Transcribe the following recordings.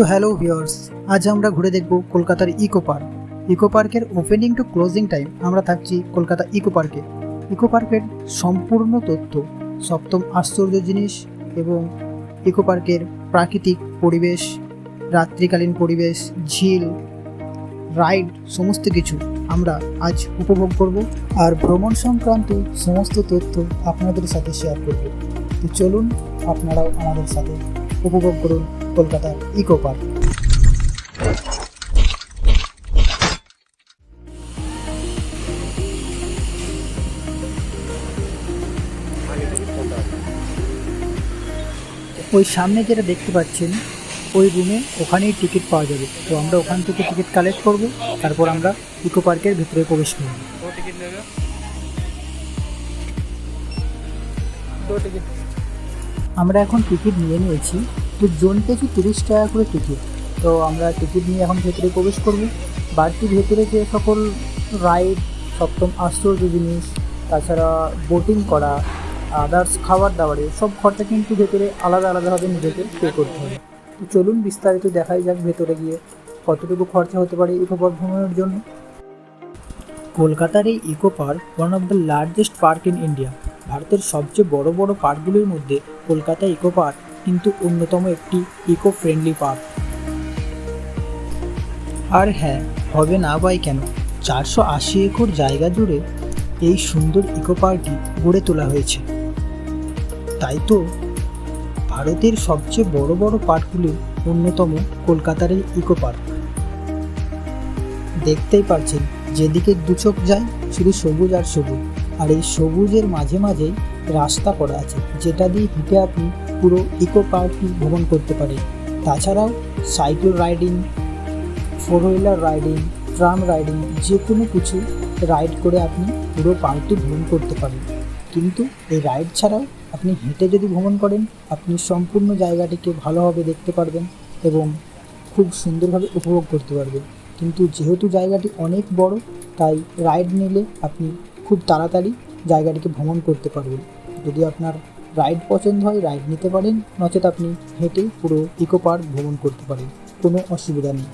তো hello viewers, আজ আমরা ঘুরে দেখব কলকাতার ইকো পার্ক। ইকো পার্কের ওপেনিং টু ক্লোজিং টাইম আমরা থাকছি কলকাতা ইকো পার্কে। ইকো পার্কের সম্পূর্ণ তথ্য, সপ্তম আশ্চর্য জিনিস এবং ইকো পার্কের প্রাকৃতিক পরিবেশ, রাত্রিকালীন পরিবেশ, ঝিল, রাইড, সমস্ত কিছু আমরা আজ উপভোগ করব আর ভ্রমণ সংক্রান্ত সমস্ত তথ্য আপনাদের সাথে শেয়ার করব। তো চলুন, আপনারাও আমাদের সাথে উপভোগ করুন কলকাতার ইকো পার্ক ওই সামনে যেটা দেখতে পাচ্ছেন ওই রুমে ওখানেই টিকিট পাওয়া যাবে। তো আমরা ওখান থেকে টিকিট কালেক্ট করব তারপর আমরা ইকো পার্কের ভিতরে প্রবেশ করব। টিকিট টিকিট আমরা এখন টিকিট নিয়ে নিয়েছি। তো জন পিছু তিরিশ টাকা করে টিকিট তো আমরা টিকিট নিয়ে এখন ভেতরে প্রবেশ করব। বাড়তি ভেতরে যে সকল রাইড সপ্তম আশ্চর্য জিনিস, তাছাড়া বোটিং করা আদার্স খাবার দাবারে সব খরচা কিন্তু ভেতরে আলাদা আলাদাভাবে নিজেদের পে করতে হবে। তো চলুন বিস্তারিত দেখাই যাক ভেতরে গিয়ে কতটুকু খরচা হতে পারে ইকো পার্ক ভ্রমণের জন্য। কলকাতার এই eco park one of the largest park in India ভারতের সবচেয়ে বড় বড় পার্কগুলির মধ্যে কলকাতা ইকো পার্ক কিন্তু অন্যতম একটি ইকো ফ্রেন্ডলি পার্ক। আর হ্যাঁ হবে না বাই কেন? চারশো আশি একর জায়গা জুড়ে এই সুন্দর ইকো পার্কটি গড়ে তোলা হয়েছে। তাই তো ভারতের সবচেয়ে বড় বড় পার্কগুলির অন্যতম কলকাতার এই ইকো পার্ক। দেখতেই পারছেন, যেদিকে দু চোখ যায়, শুধু সবুজ আর সবুজ। আর এই সবুজের মাঝে মাঝে রাস্তা করা আছে, যেটা দিয়ে হেঁটে আপনি পুরো ইকো পার্কটি ভ্রমণ করতে পারেন। তাছাড়াও cycle riding four wheeler riding tram riding যে কোনো কিছু রাইড করে আপনি পুরো পার্কটি ভ্রমণ করতে পারেন। কিন্তু এই রাইড ছাড়াও আপনি হেঁটে যদি ভ্রমণ করেন, আপনি সম্পূর্ণ জায়গাটিকে ভালোভাবে দেখতে পারবেন এবং খুব সুন্দরভাবে উপভোগ করতে পারবেন। কিন্তু যেহেতু জায়গাটি অনেক বড়, তাই রাইড নিলে আপনি খুব তাড়াতাড়ি জায়গাটিকে ভ্রমণ করতে পারবেন। যদি আপনার রাইড পছন্দ হয়, রাইড নিতে পারেন, নচেত আপনি হেঁটে পুরো ইকো পার্ক ভ্রমণ করতে পারেন। কোনো অসুবিধা নেই।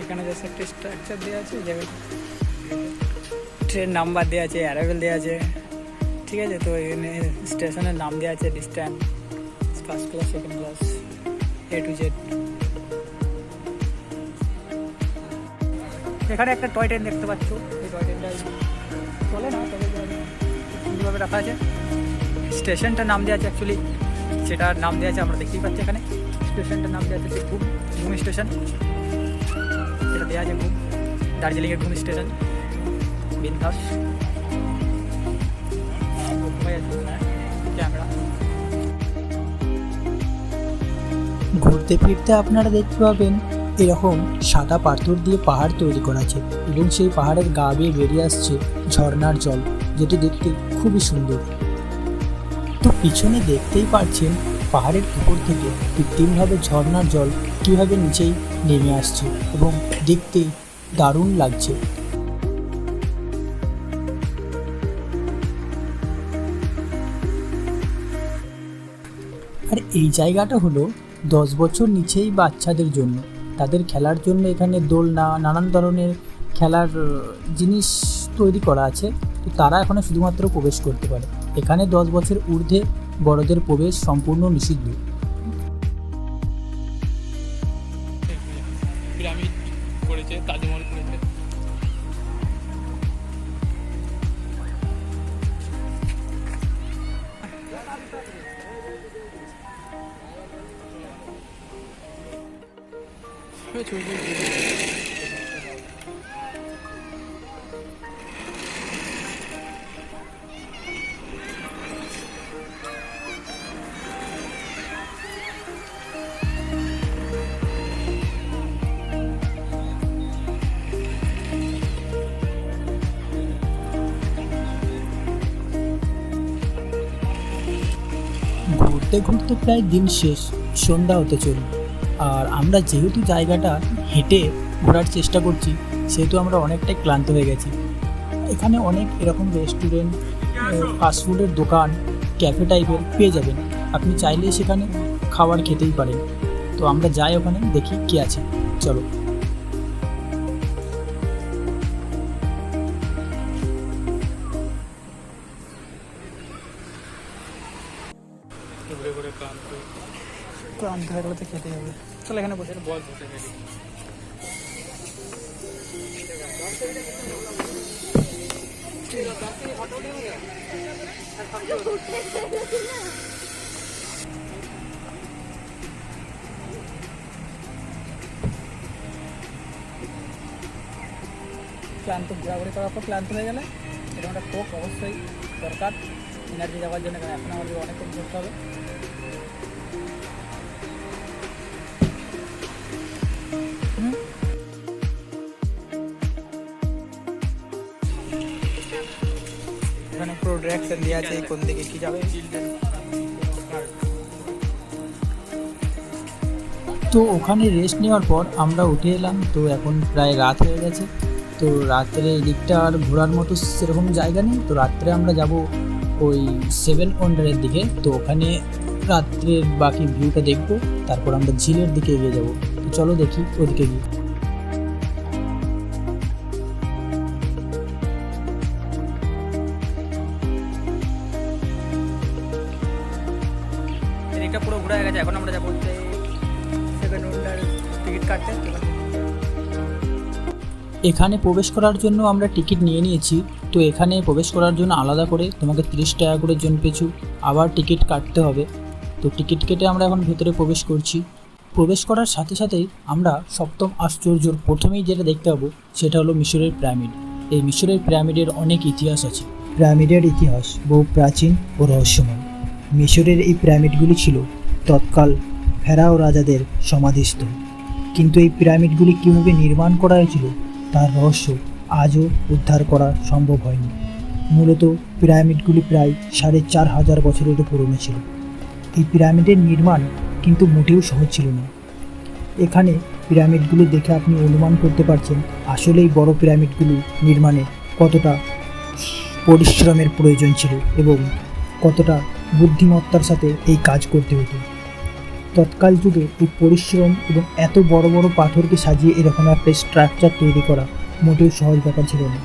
এখানে যা একটা স্ট্রাকচার দেওয়া আছে ট্রেন নাম্বার দেওয়া আছে অ্যারাইভেল দেওয়া আছে। ঠিক আছে, তো এখানে স্টেশনের নাম দেওয়া আছে distance first class second class A to Z এখানে একটা টয় ট্রেন দেখতে পাচ্ছ। এই টয় ট্রেনটা চলে না, তবে সুন্দরভাবে রাখা আছে। স্টেশনটার নাম দেওয়া আছে অ্যাকচুয়ালি সেটার নাম দেওয়া আছে আমরা দেখতেই পাচ্ছি এখানে। স্টেশনটার নাম দেওয়া আছে ঘুম ঘুম স্টেশন। এটা দেওয়া আছে ঘুম, দার্জিলিংয়ের ঘুম স্টেশন বিন্দাস ঘুরতে ফিরতে আপনারা দেখতে পাবেন এরকম সাদা পাথর দিয়ে পাহাড় তৈরি করা আছে এবং সেই পাহাড়ের গা বেয়ে বেরিয়ে আসছে ঝর্ণার জল, যেটি দেখতে খুবই সুন্দর। তো পিছনে দেখতেই পারছেন পাহাড়ের উপর থেকে কৃত্রিমভাবে ঝর্ণার জল কীভাবে নিচেই নেমে আসছে এবং দেখতে দারুণ লাগছে। আর এই জায়গাটা হলো দশ বছর নিচেই বাচ্চাদের জন্য। তাদের খেলার জন্য এখানে দোলনা, নানান ধরনের খেলার জিনিস তৈরি করা আছে। তো তারা এখানে শুধুমাত্র প্রবেশ করতে পারে। এখানে দশ বছর ঊর্ধ্বে বড়দের প্রবেশ সম্পূর্ণ নিষিদ্ধ। ঘুরতে ঘুরতে প্রায় দিন শেষ, সন্ধ্যা হতে চলল। আর আমরা যেহেতু জায়গাটা হেঁটে ঘোরার চেষ্টা করছি, সেহেতু আমরা অনেকটাই ক্লান্ত হয়ে গেছি। এখানে অনেক এরকম রেস্টুরেন্ট ফাস্টফুডের দোকান ক্যাফে টাইপের পেয়ে যাবেন। আপনি চাইলেই সেখানে খাবার খেতেই পারেন। তো আমরা যাই ওখানে, দেখি কি আছে। চলো। খেতে হবে। চলো এখানে বসে। ক্লান্ত, ঘোরাঘুরি করার পর ক্লান্ত হয়ে গেলে এরকম একটা কোক অবশ্যই দরকার। এনার্জি দেওয়ার জন্য এখন আমাদের অনেক করতে হবে। এখানে পুরো ডিরেকশন দেওয়া আছে, কোন দিকে কি যাবে। তো ওখানে রেস্ট নেওয়ার পর আমরা উঠে এলাম, তো এখন প্রায় রাত হয়ে গেছে। তো রাত্রে দিকটা আর ঘোরার মতো সেরকম জায়গা নেই, তো রাত্রে আমরা যাব ওই সেভেন ওয়ান্ডারের দিকে। তো ওখানে রাত্রের বাকি ভিউটা দেখব, তারপর আমরা ঝিলের দিকে এগিয়ে যাব। তো চলো দেখি ওদিকে গিয়ে। এখানে প্রবেশ করার জন্য আমরা টিকিট নিয়ে নিয়েছি। তো এখানে প্রবেশ করার জন্য আলাদা করে তোমাকে তিরিশ টাকা করে জন পিছু, আবার টিকিট কাটতে হবে। তো টিকিট কেটে আমরা এখন ভেতরে প্রবেশ করছি। প্রবেশ করার সাথে সাথেই আমরা সপ্তম আশ্চর্যর প্রথমেই যেটা দেখতে পাবো, সেটা হলো মিশরের পিরামিড। এই মিশরের পিরামিডের অনেক ইতিহাস আছে। পিরামিডের ইতিহাস বহু প্রাচীন ও রহস্যময়। মিশরের এই পিরামিডগুলি ছিল তৎকাল ফেরাও রাজাদের সমাধিস্থল। কিন্তু এই পিরামিডগুলি কীভাবে নির্মাণ করা হয়েছিল তার রহস্য আজও উদ্ধার করা সম্ভব হয়নি। মূলত পিরামিডগুলি প্রায় সাড়ে চার হাজার বছরেরও পুরনো ছিল এই পিরামিডের নির্মাণ কিন্তু মোটেও সহজ ছিল না। এখানে পিরামিডগুলি দেখে আপনি অনুমান করতে পারছেন আসলে এই বড় পিরামিডগুলি নির্মাণে কতটা পরিশ্রমের প্রয়োজন ছিল এবং কতটা বুদ্ধিমত্তার সাথে এই কাজ করতে হতো। তৎকাল যুগে এই পরিশ্রম এবং এত বড় বড় পাথরকে সাজিয়ে এরকম একটা স্ট্রাকচার তৈরি করা মোটেও সহজ ব্যাপার ছিল না।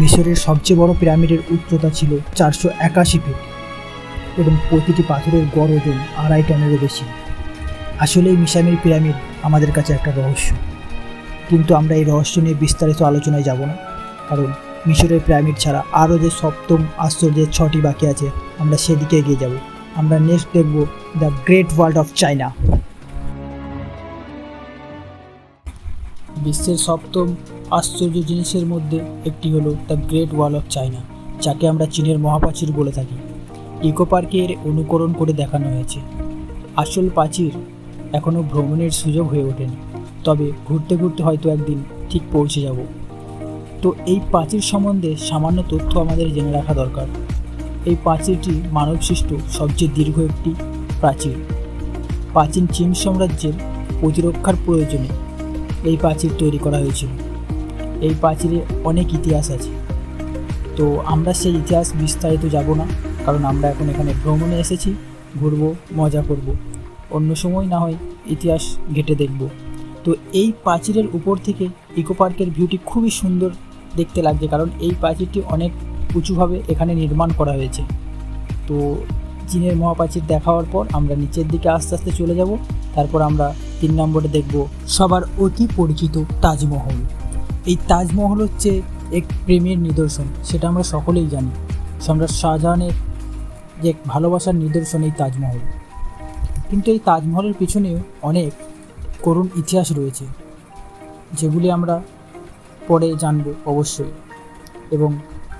মিশরের সবচেয়ে বড় পিরামিডের উচ্চতা ছিল চারশো একাশি ফিট এবং প্রতিটি পাথরের গড় ওজন আড়াই টনেরও বেশি। আসলে এই মিশামির পিরামিড আমাদের কাছে একটা রহস্য। কিন্তু আমরা এই রহস্য নিয়ে বিস্তারিত আলোচনায় যাব না, কারণ মিশরের পিরামিড ছাড়া আরও যে সপ্তম আশ্চর্যের ছটি বাকি আছে, আমরা সেদিকে এগিয়ে যাব। আমরা নেক্সট দেখব the great world of China বিশ্বের সপ্তম আশ্চর্য জিনিসের মধ্যে একটি হলো the great wall of China যাকে আমরা চীনের মহাপ্রাচীর বলে থাকি। ইকো পার্কের অনুকরণ করে দেখানো হয়েছে। আসল প্রাচীর এখনও ভ্রমণের সুযোগ হয়ে ওঠেনি, তবে ঘুরতে ঘুরতে হয়তো একদিন ঠিক পৌঁছে যাব। তো এই প্রাচীর সম্বন্ধে সামান্য তথ্য আমাদের জেনে রাখা দরকার। প্রাচীরটি মানবসৃষ্ট সবচেয়ে দীর্ঘ একটি প্রাচীর। প্রাচীন চীন সাম্রাজ্যের প্রতিরক্ষার প্রয়োজনে এই প্রাচীর তৈরি করা হয়েছিল। এই প্রাচীরে অনেক ইতিহাস আছে। তো আমরা সেই ইতিহাস বিস্তারিত যাব না, কারণ আমরা এখন এখানে ভ্রমণে এসেছি, ঘুরবো, মজা করব। অন্য সময় না হয় ইতিহাস ঘেটে দেখব। তো এই প্রাচীরের উপর থেকে ইকো পার্কের ভিউটি খুবই সুন্দর দেখতে লাগছে, কারণ এই প্রাচীরটি অনেক উঁচুভাবে এখানে নির্মাণ করা হয়েছে। তো চীনের মহাপ্রাচীর দেখা হওয়ার পর আমরা নিচের দিকে আস্তে আস্তে চলে যাব। তারপর আমরা তিন নম্বরে দেখব সবার অতি পরিচিত তাজমহল। এই তাজমহল হচ্ছে এক প্রেমের নিদর্শন, সেটা আমরা সকলেই জানি। সম্রাট শাহজাহানের যে এক ভালোবাসার নিদর্শন এই তাজমহল। কিন্তু এই তাজমহলের পিছনেও অনেক করুণ ইতিহাস রয়েছে, যেগুলি আমরা পরে জানব অবশ্যই। এবং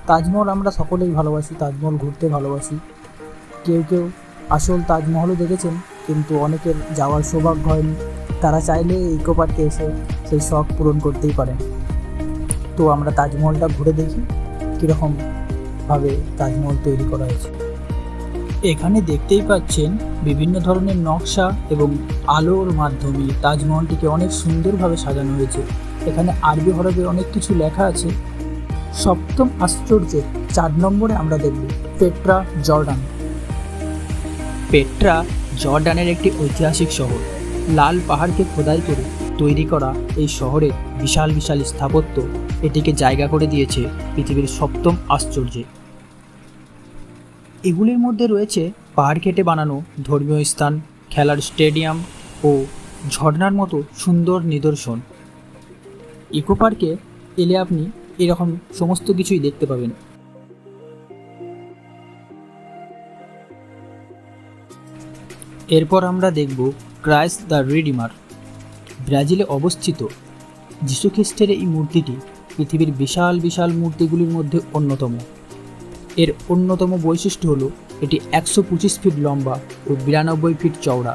তাজমহল আমরা সকলেই ভালোবাসি, তাজমহল ঘুরতে ভালোবাসি। কেউ কেউ আসল তাজমহলও দেখেছেন, কিন্তু অনেকের যাওয়ার সৌভাগ্য হয়নি। তারা চাইলে ইকো পার্কে এসে সেই শখ পূরণ করতেই পারেন। তো আমরা তাজমহলটা ঘুরে দেখি কীরকমভাবে তাজমহল তৈরি করা হয়েছে। এখানে দেখতেই পাচ্ছেন বিভিন্ন ধরনের নকশা এবং আলোর মাধ্যমে তাজমহলটিকে অনেক সুন্দরভাবে সাজানো হয়েছে। এখানে আরবি হরফে অনেক কিছু লেখা আছে। সপ্তম আশ্চর্য চার নম্বরে আমরা দেখব পেট্রা জর্ডান। পেট্রা জর্ডানের একটি ঐতিহাসিক শহর। লাল পাহাড়কে খোদাই করে তৈরি করা এই শহরের বিশাল বিশাল স্থাপত্য এটিকে জায়গা করে দিয়েছে পৃথিবীর সপ্তম আশ্চর্যে। এগুলির মধ্যে রয়েছে পাহাড় কেটে বানানো ধর্মীয় স্থান, খেলার স্টেডিয়াম ও ঝর্ণার মতো সুন্দর নিদর্শন। ইকো পার্কে এলে আপনি এরকম সমস্ত কিছুই দেখতে পাবেন। এরপর আমরা দেখব ক্রাইস্ট দ্য রিডিমার। ব্রাজিলে অবস্থিত যীশুখ্রিস্টের এই মূর্তিটি পৃথিবীর বিশাল বিশাল মূর্তিগুলির মধ্যে অন্যতম। এর অন্যতম বৈশিষ্ট্য হলো এটি একশো পঁচিশ ফিট লম্বা ও বিরানব্বই ফিট চওড়া।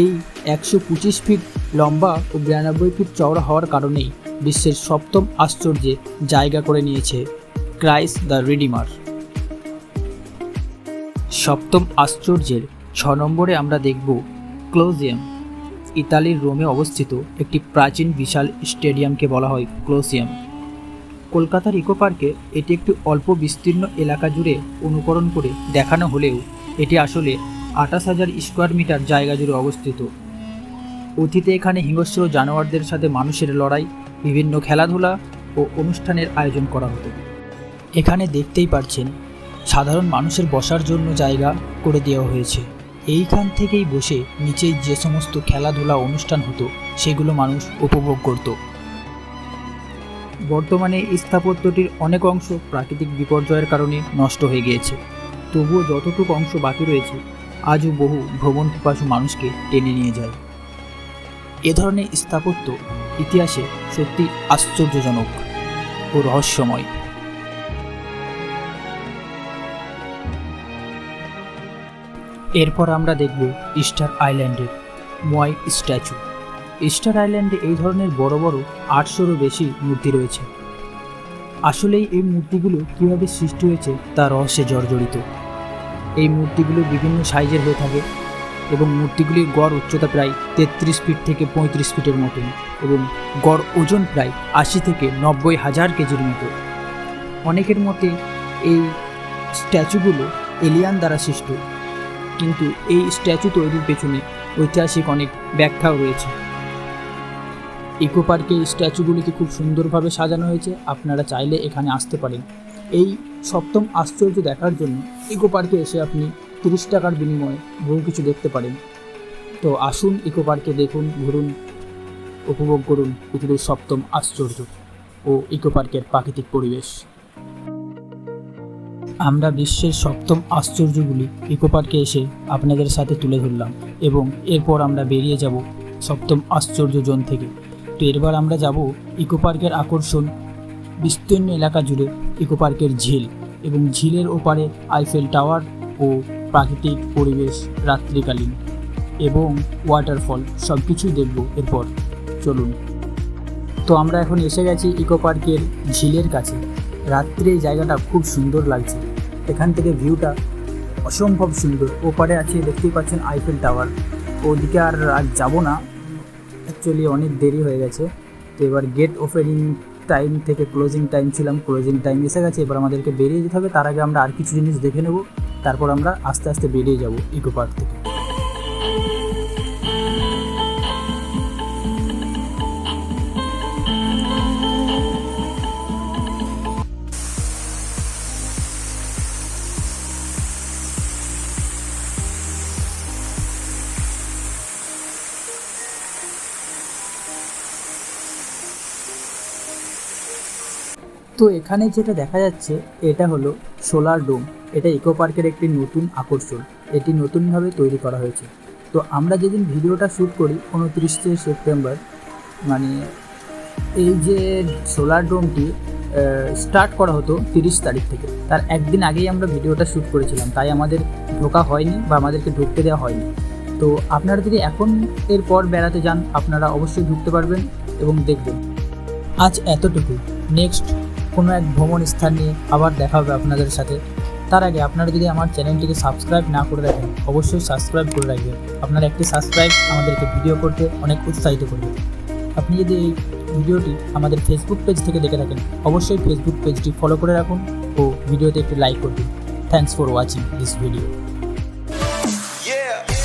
এই একশো পঁচিশ ফিট লম্বা ও বিরানব্বই ফিট চওড়া হওয়ার কারণেই বিশ্বের সপ্তম আশ্চর্যে জায়গা করে নিয়েছে ক্রাইস্ট দ্য রিডিমার। সপ্তম আশ্চর্যের ছ নম্বরে আমরা দেখব ক্লোজিয়াম ইতালির রোমে অবস্থিত একটি প্রাচীন বিশাল স্টেডিয়ামকে বলা হয় ক্লোসিয়াম। কলকাতার ইকো পার্কে এটি একটি অল্প বিস্তীর্ণ এলাকা জুড়ে অনুকরণ করে দেখানো হলেও এটি আসলে আঠাশ হাজার স্কোয়ার মিটার জায়গা জুড়ে অবস্থিত। অতীতে এখানে হিংস্র জানোয়ারদের সাথে মানুষের লড়াই বিভিন্ন খেলাধুলা ও অনুষ্ঠানের আয়োজন করা হতো। এখানে দেখতেই পারছেন, সাধারণ মানুষের বসার জন্য জায়গা করে দেওয়া হয়েছে। এইখান থেকেই বসে নিচেই যে সমস্ত খেলাধুলা অনুষ্ঠান হতো, সেগুলো মানুষ উপভোগ করত। বর্তমানে স্থাপত্যটির অনেক অংশ প্রাকৃতিক বিপর্যয়ের কারণে নষ্ট হয়ে গিয়েছে। তবুও যতটুকু অংশ বাকি রয়েছে, আজও বহু ভ্রমণ পিপাসু মানুষকে টেনে নিয়ে যায়। এ ধরনের স্থাপত্য ইতিহাসে সত্যি আশ্চর্যজনক ও রহস্যময়। এরপর আমরা দেখব ইস্টার আইল্যান্ডের ময় স্ট্যাচু। ইস্টার আইল্যান্ডে এই ধরনের বড় বড় আটশোরও বেশি মূর্তি রয়েছে। আসলেই এই মূর্তিগুলো কীভাবে সৃষ্টি হয়েছে তা রহস্যে জর্জরিত। এই মূর্তিগুলো বিভিন্ন সাইজের হয়ে থাকে এবং মূর্তিগুলির গড় উচ্চতা প্রায় তেত্রিশ ফিট থেকে পঁয়ত্রিশ ফিটের মতন এবং গড় ওজন প্রায় আশি থেকে নব্বই হাজার কেজির মতো। অনেকের মতে এই স্ট্যাচুগুলো এলিয়ান দ্বারা সৃষ্ট, কিন্তু এই স্ট্যাচু তৈরির পেছনে ঐতিহাসিক অনেক ব্যাখ্যাও রয়েছে। ইকো পার্কে এই স্ট্যাচুগুলিকে খুব সুন্দরভাবে সাজানো হয়েছে, আপনারা চাইলে এখানে আসতে পারেন। এই সপ্তম আশ্চর্য দেখার জন্য ইকো পার্কে এসে আপনি তিরিশ টাকার বিনিময়ে বহু কিছু দেখতে পারেন। তো আসুন, ইকো পার্কে দেখুন, ঘুরুন, উপভোগ করুন পৃথিবীর সপ্তম আশ্চর্য ও ইকো পার্কের প্রাকৃতিক পরিবেশ। আমরা বিশ্বের সপ্তম আশ্চর্যগুলি ইকো পার্কে এসে আপনাদের সাথে তুলে ধরলাম এবং এরপর আমরা বেরিয়ে যাব সপ্তম আশ্চর্য জোন থেকে। তো এরবার আমরা যাব ইকো পার্কের আকর্ষণ, বিস্তীর্ণ এলাকা জুড়ে ইকো পার্কের ঝিল এবং ঝিলের ওপারে আইফেল টাওয়ার ও প্রাকৃতিক পরিবেশ রাত্রিকালীন এবং ওয়াটারফল সব কিছুই দেখব এরপর। চলুন। তো আমরা এখন এসে গেছি ইকো পার্কের ঝিলের কাছে। রাত্রে এই জায়গাটা খুব সুন্দর লাগছে। এখান থেকে ভিউটা অসম্ভব সুন্দর। ওপারে আছে, দেখতেই পাচ্ছেন আইফেল টাওয়ার ওদিকে আর আর যাব না। অ্যাকচুয়ালি অনেক দেরি হয়ে গেছে। তো এবার গেট ওপেনিং টাইম থেকে ক্লোজিং টাইম ছিলাম। ক্লোজিং টাইম এসে গেছে। এবার আমাদেরকে বেরিয়ে যেতে হবে। তার আগে আমরা আর কিছু জিনিস দেখে নেব। তারপর আমরা আস্তে আস্তে বেরিয়ে যাব ইকো পার্ক থেকে। তো এখানে যেটা দেখা যাচ্ছে, এটা হলো সোলার ডোম, এটা ইকো পার্কের একটি নতুন আকর্ষণ। এটি নতুনভাবে তৈরি করা হয়েছে। তো আমরা যেদিন ভিডিওটা শ্যুট করি, উনত্রিশে সেপ্টেম্বর মানে এই যে সোলার ডোমটি স্টার্ট করা হতো তিরিশ তারিখ থেকে। তার একদিন আগেই আমরা ভিডিওটা শ্যুট করেছিলাম। তাই আমাদের ঢোকা হয়নি বা আমাদেরকে ঢুকতে দেওয়া হয়নি। তো আপনারা যদি এখন এর পর বেড়াতে যান, আপনারা অবশ্যই ঢুকতে পারবেন এবং দেখবেন। আজ এতটুকু নেক্সট কোনো এক ভ্রমণ স্থান নিয়ে আবার দেখা হবে আপনাদের সাথে। তার আগে আপনারা যদি আমার চ্যানেলটিকে সাবস্ক্রাইব না করে রাখেন, অবশ্যই সাবস্ক্রাইব করে রাখবেন। আপনার একটি সাবস্ক্রাইব আমাদেরকে ভিডিও করতে অনেক উৎসাহিত করবে। আপনি যদি এই ভিডিওটি আমাদের ফেসবুক পেজ থেকে দেখে থাকেন, অবশ্যই ফেসবুক পেজটি ফলো করে রাখুন ও ভিডিওতে একটি লাইক করবেন। Thanks for watching this video